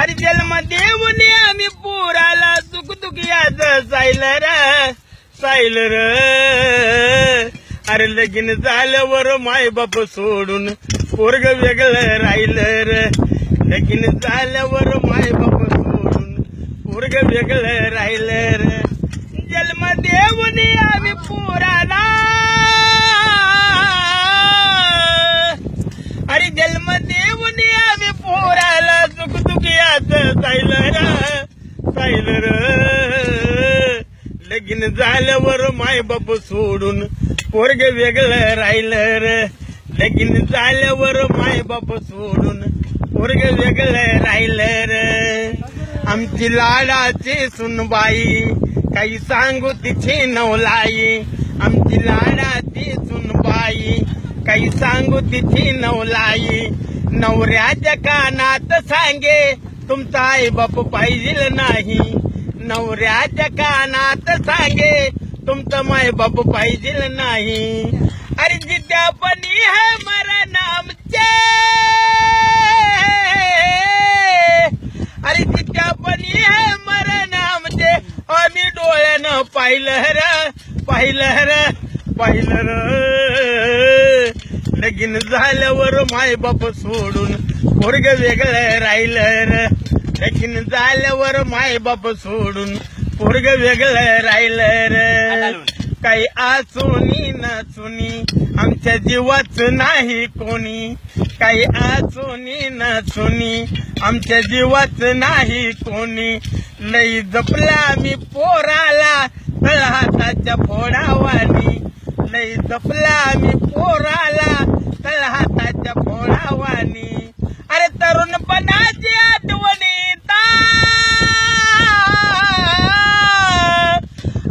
अरे जन्म देऊन आम्ही पोराला सुख दुखियाच साईल र अरे लगीन झाल्यावर माय बाप सोडून पोरग वेगळं राहिलं र लगीन झाल्यावर माय बाप सोडून पोरग वेगळं राहिलं र जन्म देऊन आम्ही पोराला अरे जन्म देऊन आम्ही पोराला सुख दुखियाच सायलर सायलर झाल्यावर माय बाप सोडून पोरग वेगळं राहिलं र. लगीन झाल्यावर माय बाप सोडून पोरग वेगळं राहिलं र. आमची लाडाची सुनबाई काही सांगू तिची नवलाई. आमची लाडाची सुनबाई काही सांगू तिची नवलाई. नवऱ्याच्या कानात सांगे तुमचा आई बाप पाहिजे नाही. नवऱ्याच्या कानात सांगे तुमचं माय बाप पाहिजे नाही. अरे जिद्यापणी है मरा नामचे. अरे जिद्यापणी है मरा नामचे. आम्ही डोळ्यानं पाहिलं र पाहिलं र पाहिलं र. लगीन झाल्यावर माय बाप सोडून पोरग वेगळं राहिलं र. लगीन झाल्यावर माय बाप सोडून पोरग वेगळं राहिलं र. काही आसुनी नसुनी आमच्या जीवाच नाही कोणी. काही आसुनी नसुनी आमच्या जीवाच नाही कोणी. लई जपला मी पोराला तळहाताच्या फोडावानी. लई जपला मी पोराला तळहाताच्या फोडावानी अरे तरुणपणाची आठवणी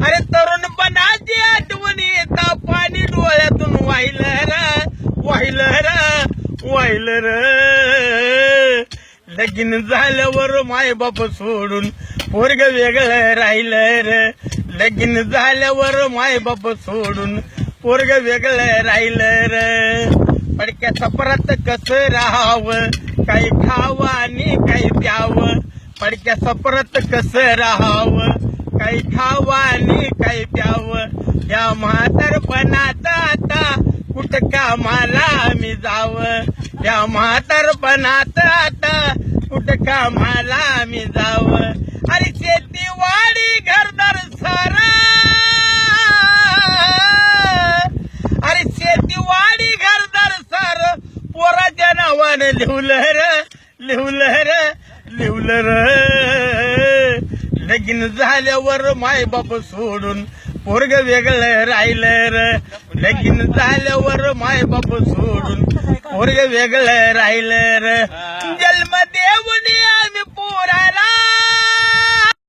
अरे तरुणपणाची आठवणी येता पाणी डोळ्यातून वाहिल र वाहिलं र र लगीन झाल्यावर माय बाप सोडून पोरग वेगळं राहिलं र लगीन झाल्यावर माय बाप सोडून पोरग वेगळं राहिलं र पडक्या सपरात कसं राहावं? काही खावं आणि काही प्यावं? पडक्या सपरात कसं राहावं? काही खावं आणि काही प्यावं? या म्हातारपणात कुठं कामाला आम्ही जावं. या म्हातारपणात आता कुठं कामाला आम्ही जावं. अरे शेतीवाडी घरदार सारा. अरे शेतीवाडी घरदार सार. पोराच्या नावानं लिहलं र लिहलं र लिहलं र. लगीन झाल्यावर माय बाप सोडून पोरग वेगळं राहिलं र. लगीन झाल्यावर माय बाप सोडून पोरग वेगळं राहिलं र.